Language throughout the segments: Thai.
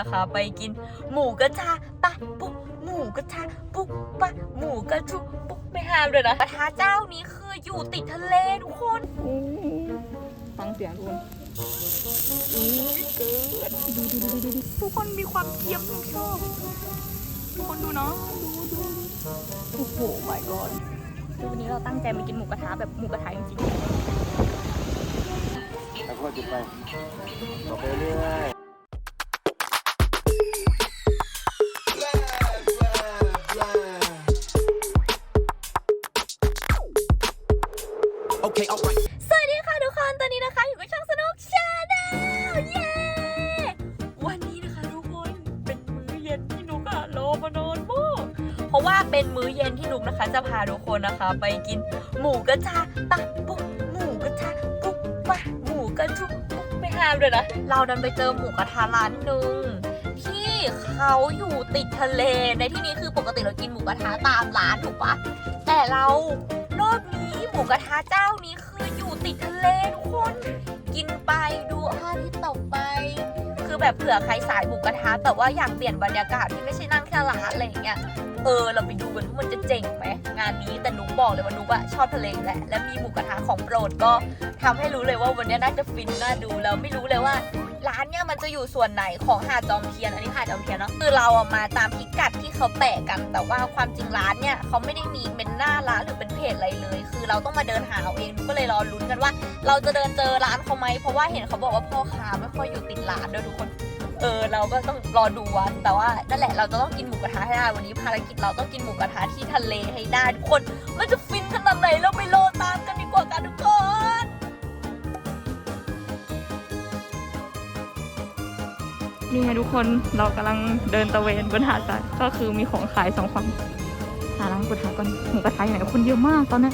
นะคะไปกินหมูกระทะปะปุ๊บหมูกระทะปุ๊บปะหมูกระชุปุ๊บไม่ห้ามเลยนะกระทะเจ้านี้คืออยู่ติดทะเลทุกคนฟังเสียงทุกคนอู้ยเกิดดูดูดูดูดูทุกคนมีความเทียมทุกชอบทุกคนดูเนาะดูดูโอ้โห my god คือวันนี้เราตั้งใจมากินหมูกระทะแบบหมูกระทะจริงแล้วก็จุดไปต่อไปเรื่อย Okay, alright. สวัสดีค่ะทุกคน ตอนนี้นะคะ อยู่กับช่องสนุกชาแนลเย้ วันนี้นะคะทุกคน เป็นมื้อเย็นที่นุกอะรอมานานมากเพราะว่าเป็นมื้อเย็นที่นุกนะคะ จะพาทุกคนนะคะ ไปกินหมูกระทะปะปุ๊บหมูกระทะปุ๊บปะหมูกระชุปุ๊บไม่ห้ามเลยนะ เราดันไปเจอหมูกระทะร้านหนึ่ง เขาอยู่ติดทะเล ในที่นี้คือปกติเรากินหมูกระทะตามร้านถูกปะแต่เรารอบนี้หมูกระทะเจ้านี้คืออยู่ติดทะเลทุกคน กินไปดูพระอาทิตย์ตกไป คือแบบเผื่อใครสายหมูกระทะแต่ว่าอยากเปลี่ยนบรรยากาศที่ไม่ใช่นั่งแค่ร้านอะไรอย่างเงี้ยเออเราไปดูกันว่ามันจะเจ๋งไหมงานนี้แต่นุกบอกเลยว่านุกอะชอบทะเลแหละและมีหมูกระทะของโปรดก็ทำให้รู้เลยว่าวันนี้น่าจะฟินน่าดูแล้วไม่รู้เลยว่า ร้านเนี่ยมันจะอยู่ส่วนไหนของหาดจอมเทียน อันนี้หาดจอมเทียนเนาะคือเราอะมาตามพิกัดที่เขาแปะกัน แต่ว่าความจริงร้านเนี่ยเขาไม่ได้มีเป็นหน้าร้านหรือเป็นเพจอะไรเลย คือเราต้องมาเดินหาเอาเองก็เลยรอลุ้นกันว่า เราจะเดินเจอร้านเขาไหมเพราะว่าเห็นเขาบอกว่าพ่อค้าไม่ค่อยอยู่ติดร้านด้วยทุกคนเออเราก็ต้องรอดูวันแต่ว่านั่นแหละเราจะต้องกินหมูกระทะให้ได้วันนี้ภารกิจเราต้องกินหมูกระทะที่ทะเลให้ได้ทุกคนมันจะฟ นี่ไงทุกคนเรากำลังเดินตะเวนบนหาดทรายก็คือมีของขายสองฝั่งหาร้านหมูกระทะก่อนหมูกระทะอยู่ไหนคนเยอะมากตอนนี้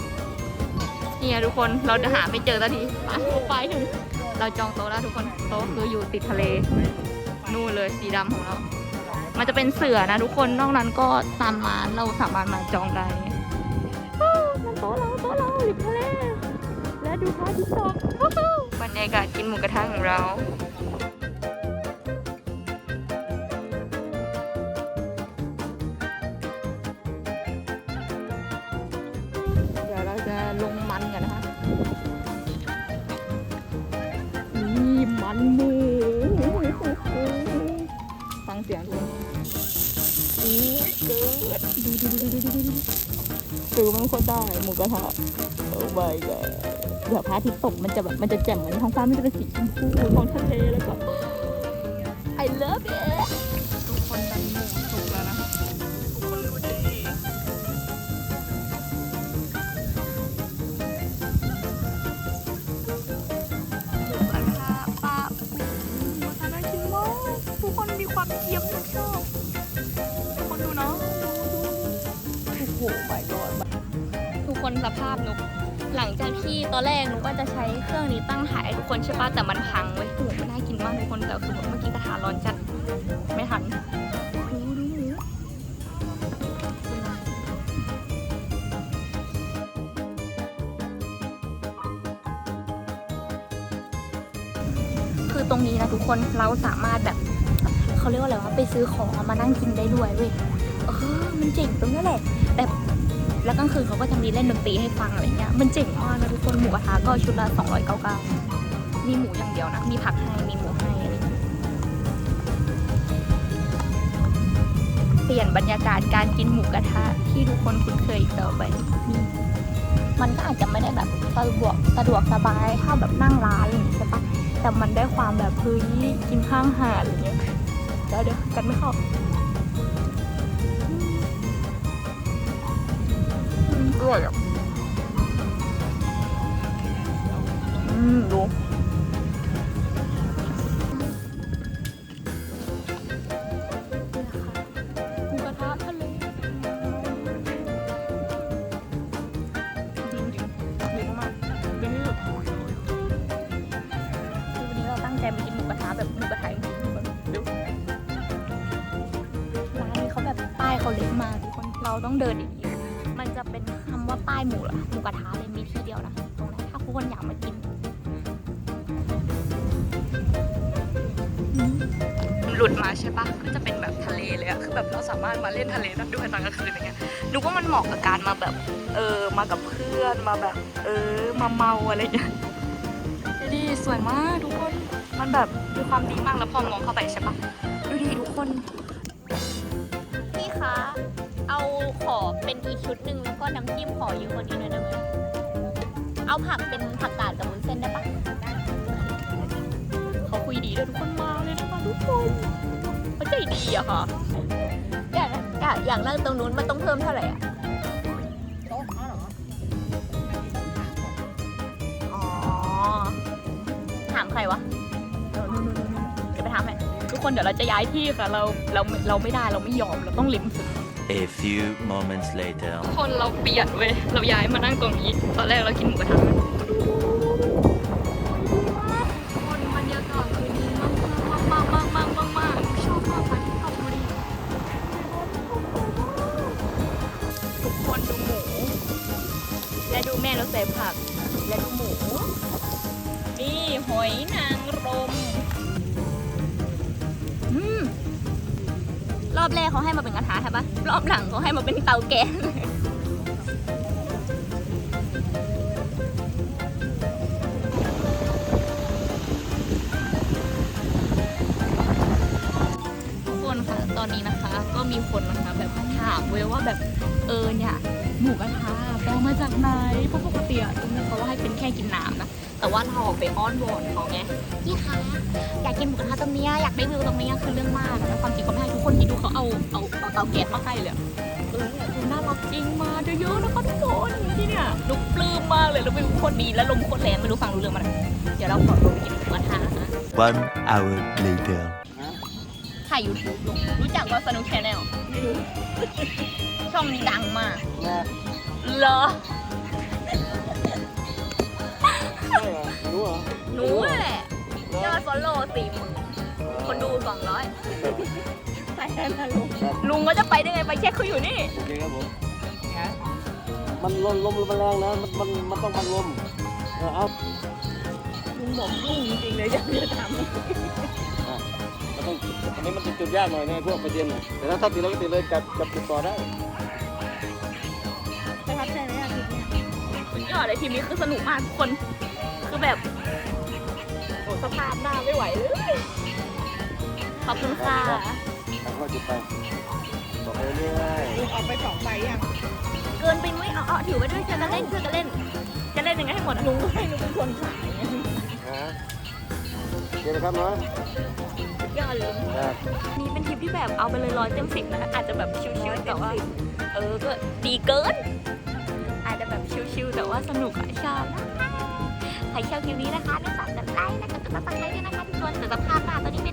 นี่ไงทุกคนเราจะหาไม่เจอสักทีไปไปถึงเราจองโต๊ะแล้วทุกคนโต๊ะคืออยู่ติดทะเลนู่นเลยสีดำของเรา มันจะเป็นเสือนะทุกคนนอกนั้นก็ตามร้านเราสามารถมาจองได้โต๊ะเราโต๊ะเราริมทะเลและดูพระอาทิตย์ตกบรรยากาศกินหมูกระทะของเราันหมูฟังเสียงดูอู้เกิดดูดูดูดูดูดูคือมันโคตรได้หมูกระทะโอ้ my god เดี๋ยวพระอาทิตย์ตกมันจะแบบมันจะแจ่มเหมือนท้องฟ้ามันจะเป็นสีชมพูของทะเลแล้วก็ I love it สภาพนุก หลังจากที่ตอนแรกนุกก็จะใช้เครื่องนี้ตั้งถ่ายให้ทุกคนใช่ปะแต่มันพังเว้ยโอ้โหมันน่ากินมากทุกคนแต่คือเมื่อกี้กระทะร้อนจัดไม่ทันคือตรงนี้นะทุกคนเราสามารถแบบเขาเรียกว่าอะไรวะไปซื้อของมานั่งกินได้ด้วยเว้ยเออมันเจ๋งตรงนี้แหละแบบ แล้วกลางคืนเขาก็จะมีเล่นดนตรีให้ฟังอะไรเงี้ย มันเจ๋งมากนะทุกคน หมูกระทะก็ชุดละ 299 มีหมูอย่างเดียวนะ มีผักให้ มีหมูให้อะไรเงี้ยเปลี่ยนบรรยากาศการกินหมูกระทะที่ทุกคนคุ้นเคยอีกต่อไปนี่มันก็อาจจะไม่ได้แบบสะดวกสะดวกสบายเท่าแบบนั่งร้านอะไรอย่างเงี้ยใช่ปะแต่มันได้ความแบบเฮ้ยกินข้างหาดอะไรเงี้ยเดี๋ยวเดี๋ยวกันไม่เข้า เขาเล็กมากทุกคนเราต้องเดินอีกทีมันจะเป็นคำว่าป้ายหมูหรอหมูกระทะเลยมีที่เดียวนะตรงนั้นถ้าทุกคนอยากมากินหลุดมาใช่ปะก็จะเป็นแบบทะเลเลยอะคือแบบเราสามารถมาเล่นทะเลได้ด้วยตอนกลางคืนอะไรเงี้ยนึกว่ามันเหมาะกับการมาแบบ เออมากับเพื่อนมาแบบ เออมาเมาอะไรเงี้ยดูดิสวยมากทุกคนมันแบบมีความดีมากแล้วพอมองเข้าไปใช่ปะดูดิทุกคน คะ เอาขอเป็นอีกชุดหนึ่งแล้วก็น้ำจิ้มขอเยอะกว่านี้หน่อยได้ไหมเอาผักเป็นผักกาดกับวุ้นเส้นได้ปะเขาคุยดีด้วยทุกคนมาเลยนะคะทุกคนเขาใจดีอะค่ะอย่างอย่างอย่างแรกตรงนู้นมันต้องเพิ่มเท่าไหร่อะ ครทุกคนเดี๋ยวเราจะย้ายที่ค่ะเราเราเราไม่ได้เราไม่ยอมเราต้องริมสุด A few moments later. คนเราเปลี่ยนเว้ยเราย้ายมานั่งตรงนี้ ตอนแรกเรากินหมูกระทะคนบรรยากาศคือดีมากมากมากมากมากมากชอบมากค่ะที่ชอบดูดิทุกคนดูหมู และดูแม่เราใส่ผัก และดูหมู นี่หอยนางรมอืม รอบแรกเขาให้มาเป็นกระทะใช่ปะรอบหลังเขาให้มาเป็นเตาแก๊สทุกคนค่ะตอนนี้นะคะก็มีคนนะคะแบบถามเว้ยว่าแบบเออเนี่ยหมูกระทะแปลมาจากไหนเพราะปกติอะตรงนี้เขาว่าให้เป็นแค่กินน้ำนะ แต่ว่าเราไปอ้อนวอนเขาไงพี่คะอยากกินหมูกระทะตรงเนี้ยอยากได้วิวตรงเนี้ยคือเรื่องมากนะความจริงเขาไม่ให้ทุกคนที่ดูเขาเอาเอาเอาเตาแก๊สมาให้เลยอะเออเนี่ยดูน่ารักจริงมาเยอะๆนะคะทุกคนที่เนี่ยนุกปลื้มมากเลยแล้วเป็นคนดีแล้วลมโคตรแรงไม่รู้ฟังรู้เรื่องมันเดี๋ยวเราขอตัวไปกินหมูกระทะนะคะ One hour later. ถ่ายยูทูบลุงรู้จักว่าสนุกแชนแนลช่องนี้ดังมากนะเหรอ โล่สี่หมื่นคนดูสองร้อยไปได้ค่ะลุงลุงก็จะไปได้ไงไปเช็คเขาอยู่นี่โอเคครับผมมันลมลมมันแรงนะมันมันมันต้องบังลมเออเอาลุงบอกลุงจริงๆเลยจะจะทมันต้องอันนี้มันจะจุดยากหน่อยนะพวกประเด็นน่ะแต่ถ้าถ้าติดแล้วก็ติดเลยจับจับติดต่อได้ำประทับใจไหมอาทิตย์เนี้ยสุดยอดเลยทีมนี้คือสนุกมากทุกคนคือแบบโอ้ สภาพหน้าไม่ไหวเลย ขอบคุณค่ะค่อยๆจุดไปต่อไปเรื่อยลุงออกไปสองใบยังเกินไปไหมเอาเอาถือไว้ด้วยช่วยกันเล่นช่วยกันเล่น จะเล่นยังไงให้หมดอะลุงก็ให้ลุงเป็นคนขายไงๆนะโอเคนะครับเนาะสุดยอดเลยครับนี่เป็นทริปที่แบบเอาไปเลยร้อยเต็มสิบนะอาจจะแบบชิวๆแต่ว่า เออก็ดีเกิน อาจจะแบบชิวๆแต่ว่าสนุกอะชอบนะคะใครชอบคลิปนี้นะคะไม่ฝาก กดไลค์และกดติดตามด้วยนะคะทุกคนแต่สภาพหน้าตอน